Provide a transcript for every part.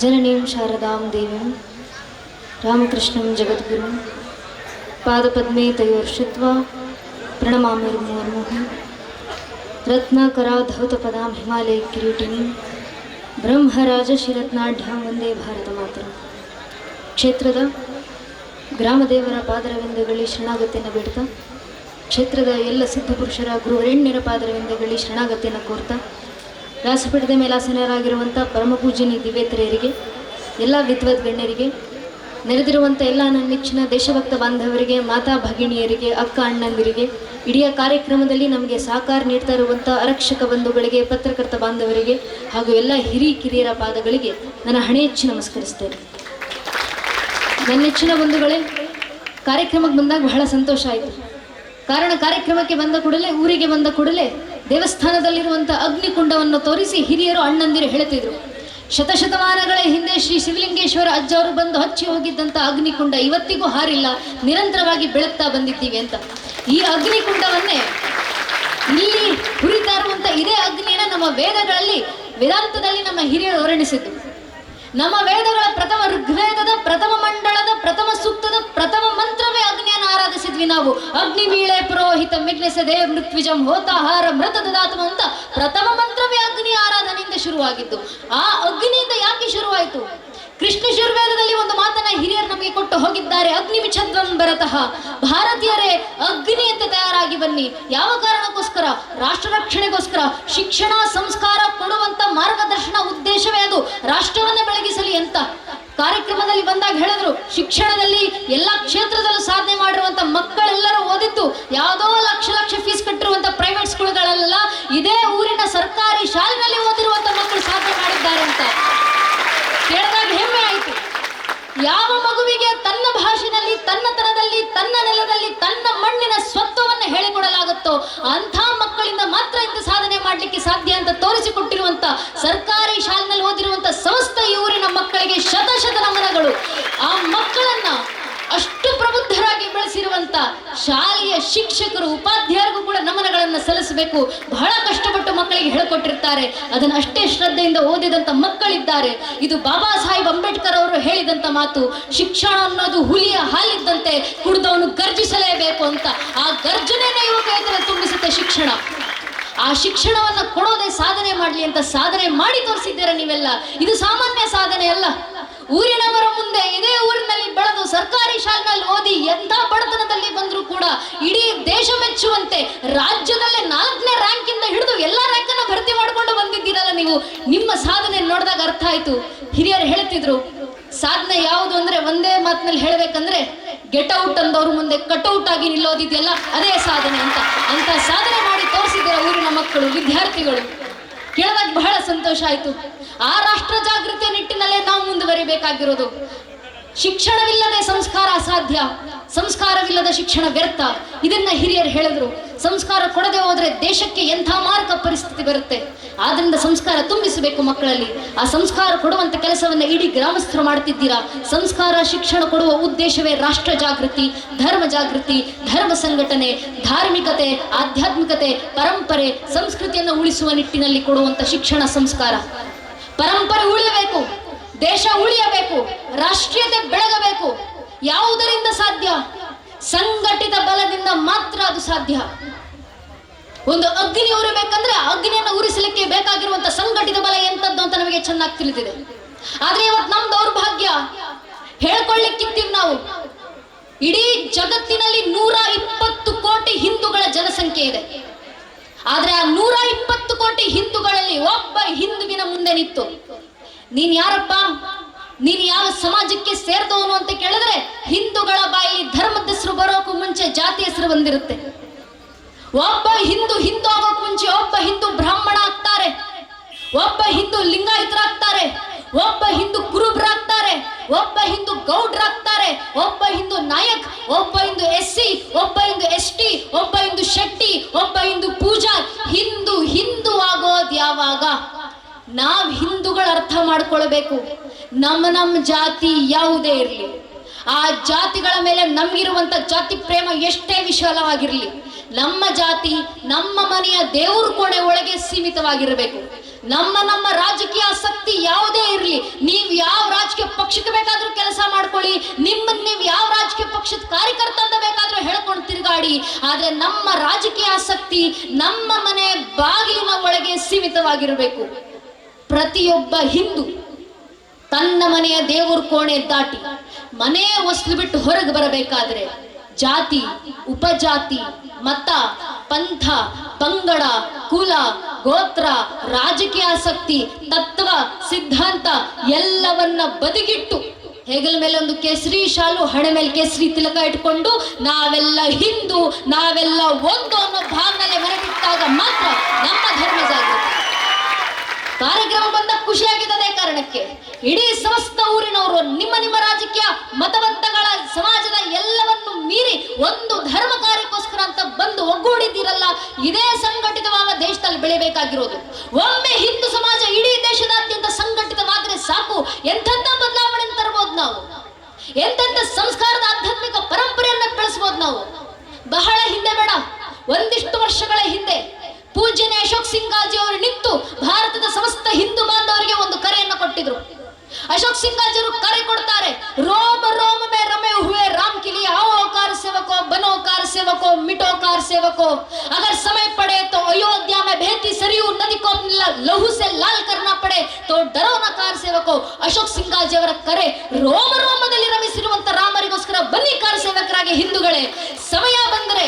ಜನನೀಂ ಶಾರದಾಂ ದೇವಿಂ ರಾಮಕೃಷ್ಣಂ ಜಗದ್ಗುರುಂ ಪಾದಪದ್ಮೇ ತಯೋರ್ಷಿತ್ವಾ ಪ್ರಣಮಾಮಿರ್ಮುರ್ಮುಃ ರತ್ನಕರಾಧೌತಪದಾಂ ಹಿಮಾಲಯ ಕಿರೀಟಿನೀಂ ಬ್ರಹ್ಮರಾಜಶಿರತ್ನಾಢ್ಯಾಂ ವಂದೇ ಭಾರತ ಮಾತರಂ ಕ್ಷೇತ್ರದ ಗ್ರಾಮದೇವರ ಪಾದರವಿಂದಗಳಿ ಶರಣಾಗತಿಯನ್ನು ಬಿಡ್ತಾ ಕ್ಷೇತ್ರದ ಎಲ್ಲ ಸಿದ್ಧಪುರುಷರ ಗುರುವರೆಣ್ಯರ ಪಾದರವಿಂದಗಳಿ ಶರಣಾಗತಿಯನ್ನು ಕೋರ್ತಾ ವ್ಯಾಸಪೀಠದ ಮೇಲಾಸನರಾಗಿರುವಂಥ ಪರಮಪೂಜನಿ ದಿವ್ಯತರೆಯರಿಗೆ, ಎಲ್ಲ ವಿದ್ವದ್ ಗಣ್ಯರಿಗೆ, ನೆರೆದಿರುವಂಥ ಎಲ್ಲ ನನ್ನ ನೆಚ್ಚಿನ ದೇಶಭಕ್ತ ಬಾಂಧವರಿಗೆ, ಮಾತಾ ಭಗಿಣಿಯರಿಗೆ ಅಕ್ಕ ಅಣ್ಣಂದಿರಿಗೆ, ಇಡೀ ಕಾರ್ಯಕ್ರಮದಲ್ಲಿ ನಮಗೆ ಸಹಕಾರ ನೀಡ್ತಾ ಇರುವಂಥ ಆರಕ್ಷಕ ಬಂಧುಗಳಿಗೆ, ಪತ್ರಕರ್ತ ಬಾಂಧವರಿಗೆ ಹಾಗೂ ಎಲ್ಲ ಹಿರಿ ಕಿರಿಯರ ಪಾದಗಳಿಗೆ ನನ್ನ ಹಣೆ ಹೆಚ್ಚು ನಮಸ್ಕರಿಸ್ತೇನೆ. ನನ್ನ ನೆಚ್ಚಿನ ಬಂಧುಗಳೇ, ಕಾರ್ಯಕ್ರಮಕ್ಕೆ ಬಂದಾಗ ಬಹಳ ಸಂತೋಷ ಆಯಿತು. ಕಾರಣ ಕಾರ್ಯಕ್ರಮಕ್ಕೆ ಬಂದ ಕೂಡಲೇ, ಊರಿಗೆ ಬಂದ ಕೂಡಲೇ ದೇವಸ್ಥಾನದಲ್ಲಿರುವಂಥ ಅಗ್ನಿಕುಂಡವನ್ನು ತೋರಿಸಿ ಹಿರಿಯರು ಅಣ್ಣಂದಿರು ಹೇಳುತ್ತಿದ್ರು ಶತಶತಮಾನಗಳ ಹಿಂದೆ ಶ್ರೀ ಶಿವಲಿಂಗೇಶ್ವರ ಅಜ್ಜವರು ಬಂದು ಹಚ್ಚಿ ಹೋಗಿದ್ದಂಥ ಅಗ್ನಿಕುಂಡ ಇವತ್ತಿಗೂ ಹಾರಿಲ್ಲ, ನಿರಂತರವಾಗಿ ಬೆಳಗ್ತಾ ಬಂದಿದ್ದೀವಿ ಅಂತ. ಈ ಅಗ್ನಿಕುಂಡವನ್ನೇ ಇಲ್ಲಿ ಇರುವಂಥ ಇದೇ ಅಗ್ನಿಯನ್ನ ನಮ್ಮ ವೇದಗಳಲ್ಲಿ, ವೇದಾಂತದಲ್ಲಿ ನಮ್ಮ ಹಿರಿಯರು ವರ್ಣಿಸಿದ್ದು. ನಮ್ಮ ವೇದಗಳ ಪ್ರಥಮ ಋಗ್ವೇದದ ಪ್ರಥಮ ಮಂಡಳದ ಪ್ರಥಮ ಸೂಕ್ತದ ಪ್ರಥಮ ಮಂತ್ರವೇ ಆರಾಧಿಸಿದ್ವಿ ನಾವು ಅಗ್ನಿ ಬೀಳೆ ಪುರೋಹಿತ ಮಿಗ್ನೆಸ ದೇವ್ ಮೃತ್ವಿಜಂ ಹೋತಾಹಾರ ಮೃತ ದಾತು ಅಂತ ಪ್ರಥಮ ಮಂತ್ರವೇ ಅಗ್ನಿ ಆರಾಧನೆಯಿಂದ ಶುರುವಾಗಿತ್ತು ಆ ಅಗ್ನಿಯಿಂದ ಯಾಕೆ ಶುರುವಾಯಿತು? ಕೃಷ್ಣ ಶುರ್ವೇದದಲ್ಲಿ ಒಂದು ಮಾತನ್ನ ಹಿರಿಯರು ನಮಗೆ ಕೊಟ್ಟು ಹೋಗಿದ್ದಾರೆ. ಅಗ್ನಿ ವಿಚ್ಛದ್ವಂ ಬರತಃ ಭಾರತೀಯರೇ, ಅಗ್ನಿ ಅಂತ ತಯಾರಾಗಿ ಬನ್ನಿ. ಯಾವ ಕಾರಣಕ್ಕೋಸ್ಕರ? ರಾಷ್ಟ್ರ ರಕ್ಷಣೆಗೋಸ್ಕರ. ಶಿಕ್ಷಣ, ಸಂಸ್ಕಾರ ಕೊಡುವಂತ ಮಾರ್ಗದರ್ಶನ ಉದ್ದೇಶವೇ ಅದು. ರಾಷ್ಟ್ರವನ್ನ ಬೆಳಗಿಸಲಿ ಅಂತ. ಕಾರ್ಯಕ್ರಮದಲ್ಲಿ ಬಂದಾಗ ಹೇಳಿದ್ರು, ಶಿಕ್ಷಣದಲ್ಲಿ ಎಲ್ಲ ಕ್ಷೇತ್ರದಲ್ಲೂ ಸಾಧನೆ ಮಾಡಿರುವಂತ ಮಕ್ಕಳೆಲ್ಲರೂ ಓದಿತ್ತು ಯಾವುದೋ ಲಕ್ಷ ಲಕ್ಷ ಫೀಸ್ ಕಟ್ಟಿರುವಂತ ಪ್ರೈವೇಟ್ ಸ್ಕೂಲ್ಗಳಲ್ಲ ಇದೇ ಊರಿನ ಸರ್ಕಾರಿ ಶಾಲೆನಲ್ಲಿ ಓದಿರುವಂತ ಮಕ್ಕಳು ಸಾಧನೆ ಮಾಡಿದ್ದಾರೆ ಅಂತ. ಕೇಳಿದಾಗ ಹೆಮ್ಮೆ ಆಯ್ತು. ಯಾವ ಮಗುವಿಗೆ ತನ್ನ ಭಾಷೆನಲ್ಲಿ ತನ್ನತನದಲ್ಲಿ ತನ್ನ ನೆಲದಲ್ಲಿ, ತನ್ನ ಮಣ್ಣಿನ ಸ್ವತ್ವವನ್ನು ಹೇಳಿಕೊಡಲಾಗುತ್ತೋ ಅಂಥ ಮಕ್ಕಳಿಂದ ಮಾತ್ರ ಇಂಥ ಮಾಡಲಿಕ್ಕೆ ಸಾಧ್ಯ ಅಂತ ತೋರಿಸಿಕೊಟ್ಟಿರುವಂತ ಸರ್ಕಾರಿ ಶಾಲೆನಲ್ಲಿ ಓದಿರುವಂತ ಸಮಸ್ತ ಇವರಿನ ಮಕ್ಕಳಿಗೆ ಶತ ಶತ ನಮನಗಳು. ಆ ಮಕ್ಕಳನ್ನ ಅಷ್ಟು ಪ್ರಬುದ್ಧರಾಗಿ ಬೆಳೆಸಿರುವಂತ ಶಾಲೆಯ ಶಿಕ್ಷಕರು, ಉಪಾಧ್ಯಾಯರಿಗೂ ಕೂಡ ನಮನಗಳನ್ನು ಸಲ್ಲಿಸಬೇಕು. ಬಹಳ ಕಷ್ಟಪಟ್ಟು ಮಕ್ಕಳಿಗೆ ಹೇಳಿಕೊಟ್ಟಿರ್ತಾರೆ. ಅದನ್ನು ಅಷ್ಟೇ ಶ್ರದ್ಧೆಯಿಂದ ಓದಿದಂತ ಮಕ್ಕಳಿದ್ದಾರೆ. ಇದು ಬಾಬಾ ಸಾಹೇಬ್ ಅಂಬೇಡ್ಕರ್ ಅವರು ಹೇಳಿದಂತ ಮಾತು. ಶಿಕ್ಷಣ ಅನ್ನೋದು ಹುಲಿಯ ಹಾಲಿದ್ದಂತೆ ಕುಡಿದವನು ಗರ್ಜಿಸಲೇಬೇಕು ಅಂತ. ಆ ಗರ್ಜನೆನೇ ಯುವಕ ತುಂಬಿಸುತ್ತೆ ಶಿಕ್ಷಣ. ಆ ಶಿಕ್ಷಣವನ್ನು ಕೊಡೋದೇ ಸಾಧನೆ ಮಾಡಲಿ ಅಂತ ಸಾಧನೆ ಮಾಡಿ ತೋರಿಸಿದ್ದೀರ ನೀವೆಲ್ಲ? ಇದು ಸಾಮಾನ್ಯ ಸಾಧನೆ ಅಲ್ಲ. ಊರಿನವರ ಮುಂದೆ ಇದೇ ಊರಿನಲ್ಲಿ ಬೆಳೆದು ಸರ್ಕಾರಿ ಶಾಲೆನಲ್ಲಿ ಓದಿ ಎಂಥ ಬಡತನದಲ್ಲಿ ಬಂದರೂ ಕೂಡ ಇಡೀ ದೇಶ ಮೆಚ್ಚುವಂತೆ ರಾಜ್ಯದಲ್ಲೇ ನಾಲ್ಕನೇ ರ್ಯಾಂಕ್ ಇಂದ ಹಿಡಿದು ಎಲ್ಲ ರ್ಯಾಂಕ್ ಅನ್ನು ಭರ್ತಿ ಮಾಡಿಕೊಂಡು ಬಂದಿದ್ದೀರಲ್ಲ ನೀವು? ನಿಮ್ಮ ಸಾಧನೆ ನೋಡಿದಾಗ ಅರ್ಥ ಆಯ್ತು. ಹಿರಿಯರು ಹೇಳ್ತಿದ್ರು, ಸಾಧನೆ ಯಾವುದು ಅಂದ್ರೆ ಒಂದೇ ಮಾತಿನಲ್ಲಿ ಹೇಳ್ಬೇಕಂದ್ರೆ ಗೆಟ್ ಔಟ್ ಅಂದವ್ರ ಮುಂದೆ ಕಟ್ಔಟ್ ಆಗಿ ನಿಲ್ಲೋದಿದೆಯಲ್ಲ, ಅದೇ ಸಾಧನೆ ಅಂತ. ಅಂತ ಸಾಧನೆ ಮಾಡಿ ಮಕ್ಕಳು ವಿದ್ಯಾರ್ಥಿಗಳು. ಕೇಳುವಾಗ ಬಹಳ ಸಂತೋಷ ಆಯಿತು. ಆ ರಾಷ್ಟ್ರ ಜಾಗೃತಿಯ ನಿಟ್ಟಿನಲ್ಲೇ ನಾವು ಮುಂದುವರಿಬೇಕಾಗಿರೋದು. ಶಿಕ್ಷಣವಿಲ್ಲದೆ ಸಂಸ್ಕಾರ ಅಸಾಧ್ಯ. ಸಂಸ್ಕಾರವಿಲ್ಲದ ಶಿಕ್ಷಣ ವ್ಯರ್ಥ. ಇದನ್ನ ಹಿರಿಯರು ಹೇಳಿದ್ರು. ಸಂಸ್ಕಾರ ಕೊಡದೆ ಹೋದ್ರೆ ದೇಶಕ್ಕೆ ಎಂಥ ಮಾರಕ ಪರಿಸ್ಥಿತಿ ಬರುತ್ತೆ. ಆದ್ರಿಂದ ಸಂಸ್ಕಾರ ತುಂಬಿಸಬೇಕು ಮಕ್ಕಳಲ್ಲಿ. ಆ ಸಂಸ್ಕಾರ ಕೊಡುವಂತ ಕೆಲಸವನ್ನ ಇಡೀ ಗ್ರಾಮಸ್ಥರು ಮಾಡ್ತಿದ್ದೀರಾ? ಸಂಸ್ಕಾರ, ಶಿಕ್ಷಣ ಕೊಡುವ ಉದ್ದೇಶವೇ ರಾಷ್ಟ್ರ ಜಾಗೃತಿ, ಧರ್ಮ ಜಾಗೃತಿ, ಧರ್ಮ ಸಂಘಟನೆ, ಧಾರ್ಮಿಕತೆ, ಆಧ್ಯಾತ್ಮಿಕತೆ, ಪರಂಪರೆ, ಸಂಸ್ಕೃತಿಯನ್ನು ಉಳಿಸುವ ನಿಟ್ಟಿನಲ್ಲಿ ಕೊಡುವಂತ ಶಿಕ್ಷಣ, ಸಂಸ್ಕಾರ. ಪರಂಪರೆ ಉಳಿಯಬೇಕು. ದೇಶ ಉಳಿಯಬೇಕು, ರಾಷ್ಟ್ರೀಯತೆ ಬೆಳಗಬೇಕು. ಯಾವುದರಿಂದ ಸಾಧ್ಯ? ಸಂಘಟಿತ ಬಲದಿಂದ ಮಾತ್ರ ಅದು ಸಾಧ್ಯ. ಒಂದು ಅಗ್ನಿ ಉರಿಬೇಕಂದ್ರೆ ಅಗ್ನಿಯನ್ನು ಉರಿಸಲಿಕ್ಕೆ ಬೇಕಾಗಿರುವಂತ ಸಂಘಟಿತ ಬಲ ಎಂತದ್ದು ಅಂತ ನಮಗೆ ಚೆನ್ನಾಗಿ ತಿಳಿದಿದೆ. ಆದ್ರೆ ಇವತ್ತು ನಮ್ ದೌರ್ಭಾಗ್ಯ, ಹೇಳ್ಕೊಳ್ಳಿಕ್ಕಿತ್ತೀವಿ ನಾವು. ಇಡೀ ಜಗತ್ತಿನಲ್ಲಿ ನೂರ ಇಪ್ಪತ್ತು ಕೋಟಿ ಹಿಂದೂಗಳ ಜನಸಂಖ್ಯೆ ಇದೆ. ಆದ್ರೆ ಆ ನೂರ ಇಪ್ಪತ್ತು ಕೋಟಿ ಹಿಂದೂಗಳಲ್ಲಿ ಒಬ್ಬ ಹಿಂದುವಿನ ಮುಂದೆ ನಿಂತು ನೀನ್ ಯಾರಪ್ಪ ನೀನ್ ಯಾವ ಸಮಾಜಕ್ಕೆ ಸೇರ್ದವನು ಅಂತ ಕೇಳಿದ್ರೆ ಹಿಂದೂಗಳ ಬಾಯಿ ಧರ್ಮದ ಹೆಸರು ಬರೋಕು ಮುಂಚೆ ಜಾತಿ ಹೆಸರು ಬಂದಿರುತ್ತೆ ಒಬ್ಬ ಹಿಂದೂ ಹಿಂದೂ ಆಗೋಕ್ ಮುಂಚೆ ಒಬ್ಬ ಹಿಂದೂ ಬ್ರಾಹ್ಮಣ ಆಗ್ತಾರೆ ಒಬ್ಬ ಹಿಂದೂ ಲಿಂಗಾಯಿತರಾಗ್ತಾರೆ ಒಬ್ಬ ಹಿಂದೂ ಕುರುಬ್ರಾಗ್ತಾರೆ ಒಬ್ಬ ಹಿಂದೂ ಗೌಡ್ರಾಗ್ತಾರೆ ಒಬ್ಬ ಹಿಂದೂ ನಾಯಕ್ ಒಬ್ಬ ಹಿಂದೂ ಎಸ್ ಸಿ ಒಬ್ಬ ಹಿಂದೂ ಎಸ್ ಟಿ ಒಬ್ಬ ಹಿಂದೂ ಶೆಟ್ಟಿ ಒಬ್ಬ ಹಿಂದೂ ಪೂಜಾರ್ ಹಿಂದೂ ಹಿಂದೂ ಆಗೋದ್ ಯಾವಾಗ ನಾವ್ ಹಿಂದೂಗಳು ಅರ್ಥ ಮಾಡ್ಕೊಳ್ಬೇಕು. ನಮ್ಮ ನಮ್ಮ ಜಾತಿ ಯಾವುದೇ ಇರಲಿ. ಆ ಜಾತಿಗಳ ಮೇಲೆ ನಮ್ಗಿರುವಂತ ಜಾತಿ ಪ್ರೇಮ ಎಷ್ಟೇ ವಿಶಾಲವಾಗಿರಲಿ, ನಮ್ಮ ಜಾತಿ ನಮ್ಮ ಮನೆಯ ದೇವ್ರ ಕೋಣೆ ಒಳಗೆ ಸೀಮಿತವಾಗಿರಬೇಕು. ನಮ್ಮ ನಮ್ಮ ರಾಜಕೀಯ ಆಸಕ್ತಿ ಯಾವುದೇ ಇರಲಿ, ನೀವು ಯಾವ ರಾಜಕೀಯ ಪಕ್ಷಕ್ಕೆ ಬೇಕಾದರೂ ಕೆಲಸ ಮಾಡ್ಕೊಳ್ಳಿ ನಿಮ್ಮನ್ನು ನೀವು ಯಾವ ರಾಜಕೀಯ ಪಕ್ಷದ ಕಾರ್ಯಕರ್ತ ಅಂತ ಬೇಕಾದರೂ ಹೇಳ್ಕೊಂಡು ತಿರುಗಾಡಿ, ಆದರೆ ನಮ್ಮ ರಾಜಕೀಯ ಆಸಕ್ತಿ ನಮ್ಮ ಮನೆ ಬಾಗಿಲಿನ ಒಳಗೆ ಸೀಮಿತವಾಗಿರಬೇಕು. ಪ್ರತಿಯೊಬ್ಬ ಹಿಂದೂ ತನ್ನ ಮನೆಯ ದೇವರ ಕೋಣೆ ದಾಟಿ ಮನೆ ವಸ್ತು ಬಿಟ್ಟು ಹೊರಗೆ ಬರಬೇಕಾದ್ರೆ ಜಾತಿ, ಉಪಜಾತಿ, ಮತ, ಪಂಥ, ಪಂಗಡ, ಕುಲ, ಗೋತ್ರ, ರಾಜಕೀಯ ಆಸಕ್ತಿ, ತತ್ವ, ಸಿದ್ಧಾಂತ ಎಲ್ಲವನ್ನ ಬದಿಗಿಟ್ಟು ಹೆಗಲ ಮೇಲೆ ಒಂದು ಕೇಸರಿ ಶಾಲು, ಹಣೆ ಮೇಲೆ ಕೇಸರಿ ತಿಲಕ ಇಟ್ಕೊಂಡು ನಾವೆಲ್ಲ ಹಿಂದೂ, ನಾವೆಲ್ಲ ಒಂದು ಅನ್ನೋ ಭಾವನೆಲೆ ಹೊರಗಿಟ್ಟಾಗ ಮಾತ್ರ ನಮ್ಮ ಧರ್ಮ ಜಾಗೃತಿ. ಕಾರಣಕ್ಕೆ ಇಡೀ ಸಮಸ್ತ ಊರಿನವರು, ನಿಮ್ಮ ನಿಮ್ಮ ರಾಜಕೀಯ ಮತವಂತಗಳ ಸಮಾಜದ ಎಲ್ಲವನ್ನು ಮೀರಿ ಒಂದು ಧರ್ಮ ಕಾರ್ಯಕ್ಕೋಸ್ಕರ ಅಂತ ಬಂದು ಒಗ್ಗೂಡಿದ್ದೀರಲ್ಲ, ಇದೇ ಸಂಘಟಿತವಾದ ದೇಶದಲ್ಲಿ ಬೆಳಿಬೇಕಾಗಿರೋದು. ಒಮ್ಮೆ ಹಿಂದೂ ಸಮಾಜ ಇಡೀ ದೇಶದಾದ್ಯಂತ ಸಂಘಟಿತವಾದ್ರೆ ಸಾಕು ಎಂತೆಂಥ ಬದಲಾವಣೆ ತರಬಹುದು ನಾವು? ಎಂತೆಂಥ ಸಂಸ್ಕಾರದ ಆಧ್ಯಾತ್ಮಿಕ ಪರಂಪರೆಯನ್ನ ಬೆಳೆಸಬಹುದು ನಾವು? ಬಹಳ ಹಿಂದೆ ಬೇಡ, ಒಂದಿಷ್ಟು ವರ್ಷಗಳ ಹಿಂದೆ ಪೂಜ್ಯನೇ ಅಶೋಕ್ ಸಿಂಗಾಜಿ ಅವರು ನಿಂತು ಭಾರತದ ಸಮಸ್ತ ಹಿಂದೂ ಬಾಂಧವರಿಗೆ ಒಂದು ಕರೆಯನ್ನು ಕೊಟ್ಟಿದ್ರು ಅಶೋಕ್ ಸಿಂಗಾಜಿ ಅವರು ಕರೆ ಕೊಡ್ತಾರೆ ರೋಮ ರೋಮ ಮೇ ರಮೆ ಹುವೆ ರಾಮ್ ಕಿಲಿ आओ कार सेवको बनो कार सेवको मिटो कार सेवको अगर समय पड़े तो अयोध्या में बहती सरयू नदी को अपने ल- लहू से लाल करना पड़े तो डरो न कार सेवको ಅಶೋಕ್ ಸಿಂಗಾಜಿ ಅವರ ಕರೆ ರೋಮ ರೋಮದಲ್ಲಿ ರಮಿಸಿರುವಂತ ರಾಮರಿಗೋಸ್ಕರ ಬನ್ನಿ ಕಾರ ಸೇವಕರಾಗಿ ಹಿಂದೂಗಳೇ ಸಮಯ ಬಂದರೆ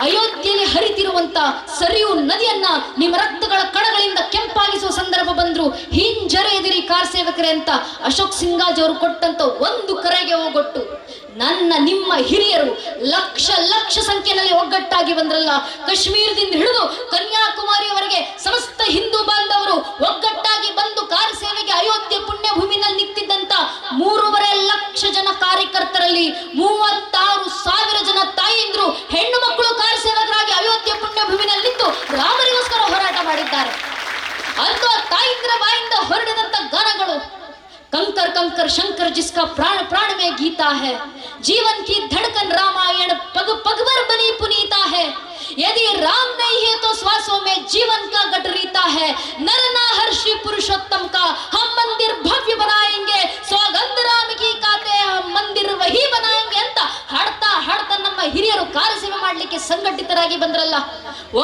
ಅಯೋಧ್ಯೆಯಲ್ಲಿ ಹರಿತಿರುವಂತ ಸರಿಯು ನದಿಯನ್ನ ನಿಮ್ಮ ರಕ್ತಗಳ ಕಣಗಳಿಂದ ಕೆಂಪಾಗಿಸುವ ಸಂದರ್ಭ ಬಂದ್ರು ಹಿಂಜರೆಯದಿರಿ ಕಾರ್ ಸೇವಕರೇ ಅಂತ ಅಶೋಕ್ ಸಿಂಗಾಜ್ ಅವರು ಕೊಟ್ಟಂತ ಒಂದು ಕರೆಗೆ ಹೋಗೊಟ್ಟು ನನ್ನ ನಿಮ್ಮ ಹಿರಿಯರು ಲಕ್ಷ ಲಕ್ಷ ಸಂಖ್ಯೆಯಲ್ಲಿ ಒಗ್ಗಟ್ಟಾಗಿ ಬಂದ್ರಲ್ಲ, ಕಾಶ್ಮೀರದಿಂದ ಹಿಡಿದು ಕನ್ಯಾಕುಮಾರಿಯವರೆಗೆ ಸಮಸ್ತ ಹಿಂದೂ ಬಾಂಧವರು ಒಗ್ಗಟ್ಟಾಗಿ ಬಂದು ಕಾರ್ ಸೇವೆಗೆ ಅಯೋಧ್ಯೆ ಪುಣ್ಯ ಭೂಮಿನಲ್ಲಿ ನಿಂತಿದ್ದಂತ ಮೂರುವರೆ ಲಕ್ಷ ಜನ ಕಾರ್ಯಕರ್ತರಲ್ಲಿ ಮೂವತ್ತಾರು कंकर कंकर शंकर जिसका प्राण प्राण में गीता है जीवन की धड़कन रामायण पग पग पर बनी पुनीता है यदि राम नहीं है तो श्वासों में जीवन का गट रीता है नर नाहर श्री पुरुषोत्तम का हम मंदिर भव्य बनाएंगे सौगंध राम की काते हम मंदिर वही बनाएंगे ಅಂತ ಹಾಡ್ತಾ ಹಾಡ್ತಾ ನಮ್ಮ ಹಿರಿಯರು ಕಾರ್ಯಸೇವೆ ಮಾಡಲಿಕ್ಕೆ ಸಂಘಟಿತರಾಗಿ ಬಂದ್ರಲ್ಲ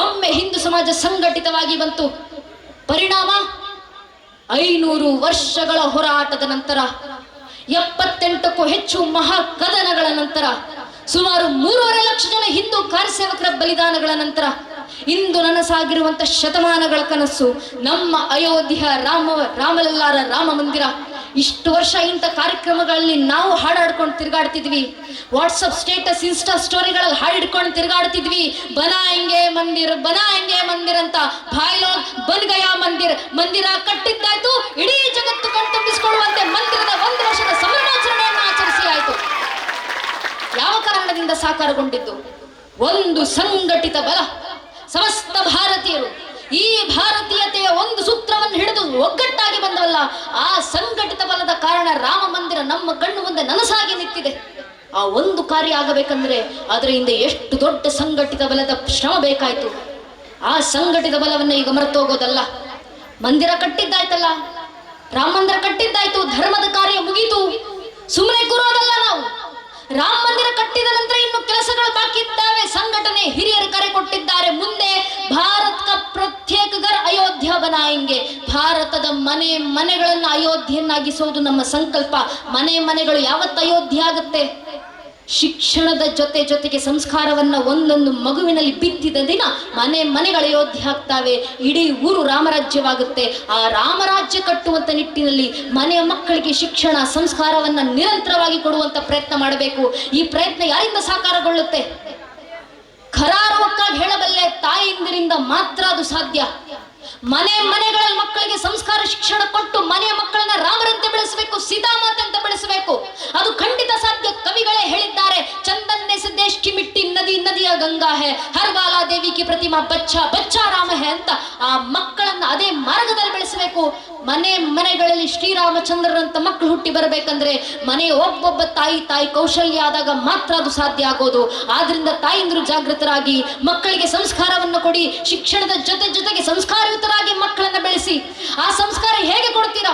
ಒಮ್ಮೆ ಹಿಂದೂ ಸಮಾಜ ಸಂಘಟಿತವಾಗಿ ಬಂತು ಪರಿಣಾಮ ಐನೂರು ವರ್ಷಗಳ ಹೋರಾಟದ ನಂತರ, ಎಪ್ಪತ್ತೆಂಟಕ್ಕೂ ಹೆಚ್ಚು ಮಹಾ ಕದನಗಳ ನಂತರ, ಸುಮಾರು ಮೂರುವರೆ ಲಕ್ಷ ಜನ ಹಿಂದೂ ಕಾರ್ಯಸೇವಕರ ಬಲಿದಾನಗಳ ನಂತರ, ಇಂದು ನನಸಾಗಿರುವಂತ ಶತಮಾನಗಳ ಕನಸು ನಮ್ಮ ಅಯೋಧ್ಯ ರಾಮ ರಾಮಲಲ್ಲಾರ ರಾಮ ಮಂದಿರ. ಇಷ್ಟು ವರ್ಷ ಇಂಥ ಕಾರ್ಯಕ್ರಮಗಳಲ್ಲಿ ನಾವು ಹಾಡಾಡ್ಕೊಂಡು ತಿರುಗಾಡ್ತಿದ್ವಿ. ವಾಟ್ಸಪ್ ಸ್ಟೇಟಸ್ ಇನ್ಸ್ಟಾ ಸ್ಟೋರಿಗಳಲ್ಲಿ ಹಾಡಿಡ್ಕೊಂಡು ತಿರುಗಾಡ್ತಿದ್ವಿ. ಹೆಂಗೆ ಮಂದಿರ್ ಬನಾಯಂಗೆ ಮಂದಿರ್ ಅಂತ ಭಾಯ್ಲೋಗ್ ಬನ್ ಗಯಾ ಮಂದಿರ್, ಮಂದಿರ ಕಟ್ಟಿದ್ದಾಯ್ತು. ಇಡೀ ಜಗತ್ತು ಕಣ್ತುಂಬಿಸಿಕೊಳ್ಳುವಂತೆ ಮಂದಿರದ ಒಂದು ವರ್ಷದ ಸಂಭ್ರಮಾಚರಣೆಯನ್ನು ಆಚರಿಸಿ ಆಯ್ತು ಯಾವ ಕಾರಣದಿಂದ ಸಾಕಾರಗೊಂಡಿದ್ದು? ಒಂದು ಸಂಘಟಿತ ಬಲ. ಸಮಸ್ತ ಭಾರತೀಯರು ಈ ಭಾರತೀಯತೆಯ ಒಂದು ಸೂತ್ರವನ್ನು ಹಿಡಿದು ಒಗ್ಗಟ್ಟಾಗಿ ಬಂದವಲ್ಲ, ಆ ಸಂಘಟಿತ ಬಲದ ಕಾರಣ ರಾಮ ಮಂದಿರ ನಮ್ಮ ಕಣ್ಣು ಮುಂದೆ ನನಸಾಗಿ ನಿಂತಿದೆ. ಆ ಒಂದು ಕಾರ್ಯ ಆಗಬೇಕಂದ್ರೆ ಅದರ ಹಿಂದೆ ಎಷ್ಟು ದೊಡ್ಡ ಸಂಘಟಿತ ಬಲದ ಶ್ರಮ ಬೇಕಾಯ್ತು. ಆ ಸಂಘಟಿತ ಬಲವನ್ನ ಈಗ ಮರೆತೋಗೋದಲ್ಲ ಮಂದಿರ ಕಟ್ಟಿದ್ದಾಯ್ತಲ್ಲ, ರಾಮ ಮಂದಿರ ಕಟ್ಟಿದ್ದಾಯ್ತು, ಧರ್ಮದ ಕಾರ್ಯ ಮುಗೀತು. ಸುಮ್ಮನೆ ಕೂರೋದಲ್ಲ ನಾವು. ರಾಮ ಮಂದಿರ ಕಟ್ಟಿದ ನಂತರ ಇನ್ನು ಕೆಲಸಗಳು ಬಾಕಿ ಇದ್ದಾವೆ. ಸಂಘಟನೆ ಹಿರಿಯರ ಕರೆ ಕೊಟ್ಟಿದ್ದಾರೆ ಮುಂದೆ ಭಾರತ್ ಕ ಪ್ರತ್ಯೇಕ ಗರ್ ಅಯೋಧ್ಯ ಬನಾಯಂಗೆ ಭಾರತದ ಮನೆ ಮನೆಗಳನ್ನು ಅಯೋಧ್ಯೆಯನ್ನಾಗಿಸೋದು ನಮ್ಮ ಸಂಕಲ್ಪ. ಮನೆ ಮನೆಗಳು ಯಾವತ್ತು ಅಯೋಧ್ಯೆ ಆಗುತ್ತೆ? ಶಿಕ್ಷಣದ ಜೊತೆ ಜೊತೆಗೆ ಸಂಸ್ಕಾರವನ್ನ ಒಂದೊಂದು ಮಗುವಿನಲ್ಲಿ ಬಿತ್ತಿದ ದಿನ ಮನೆ ಮನೆಗಳು ಅಯೋಧ್ಯೆ ಆಗ್ತಾವೆ. ಇಡೀ ಊರು ರಾಮರಾಜ್ಯವಾಗುತ್ತೆ. ಆ ರಾಮರಾಜ್ಯ ಕಟ್ಟುವಂತ ನಿಟ್ಟಿನಲ್ಲಿ ಮನೆಯ ಮಕ್ಕಳಿಗೆ ಶಿಕ್ಷಣ, ಸಂಸ್ಕಾರವನ್ನ ನಿರಂತರವಾಗಿ ಕೊಡುವಂತ ಪ್ರಯತ್ನ ಮಾಡಬೇಕು. ಈ ಪ್ರಯತ್ನ ಯಾರಿಂದ ಸಾಕಾರಗೊಳ್ಳುತ್ತೆ? ಖರಾರವಕ್ಕಾಗಿ ಹೇಳಬಲ್ಲೆ ತಾಯಿಂದಿರಿಂದ ಮಾತ್ರ ಅದು ಸಾಧ್ಯ. ಮನೆ ಮನೆಗಳಲ್ಲಿ ಮಕ್ಕಳಿಗೆ ಸಂಸ್ಕಾರ ಶಿಕ್ಷಣ ಕೊಟ್ಟು ಮನೆಯ ಮಕ್ಕಳನ್ನ ರಾಮರಂತೆ ಬೆಳೆಸಬೇಕು ಸೀತಾಮಾತಂತೆ ಬೆಳೆಸಬೇಕು. ಅದು ಖಂಡಿತ ಸಾಧ್ಯ. ಕವಿಗಳೇ ಹೇಳಿದ್ದಾರೆ, ಚಂದನ್ನೆ ಸಿದ್ದೇಶ್ ಕಿಮಿಟ್ಟಿ ನದಿ ನದಿಯ ಗಂಗಾ ಹೇ ಕಿ ಪ್ರತಿಮಾ ಬಚ್ಚ ಬಚ್ಚ ರಾಮ ಹೇ ಅಂತ ಆ ಮಕ್ಕಳನ್ನ ಅದೇ ಮಾರ್ಗದಲ್ಲಿ ಬೆಳೆಸಬೇಕು. ಮನೆ ಮನೆಗಳಲ್ಲಿ ಶ್ರೀರಾಮಚಂದ್ರರಂತ ಮಕ್ಕಳು ಹುಟ್ಟಿ ಬರಬೇಕಂದ್ರೆ ಮನೆ ಒಬ್ಬೊಬ್ಬ ತಾಯಿ ತಾಯಿ ಕೌಶಲ್ಯ ಆದಾಗ ಮಾತ್ರ ಅದು ಸಾಧ್ಯ ಆಗೋದು. ಆದ್ರಿಂದ ತಾಯಿಂದ್ರು ಜಾಗೃತರಾಗಿ ಮಕ್ಕಳಿಗೆ ಸಂಸ್ಕಾರವನ್ನು ಕೊಡಿ, ಶಿಕ್ಷಣದ ಜೊತೆ ಜೊತೆಗೆ ಸಂಸ್ಕಾರಯುತರಾಗಿ ಮಕ್ಕಳನ್ನ ಬೆಳೆಸಿ. ಆ ಸಂಸ್ಕಾರ ಹೇಗೆ ಕೊಡ್ತೀರಾ?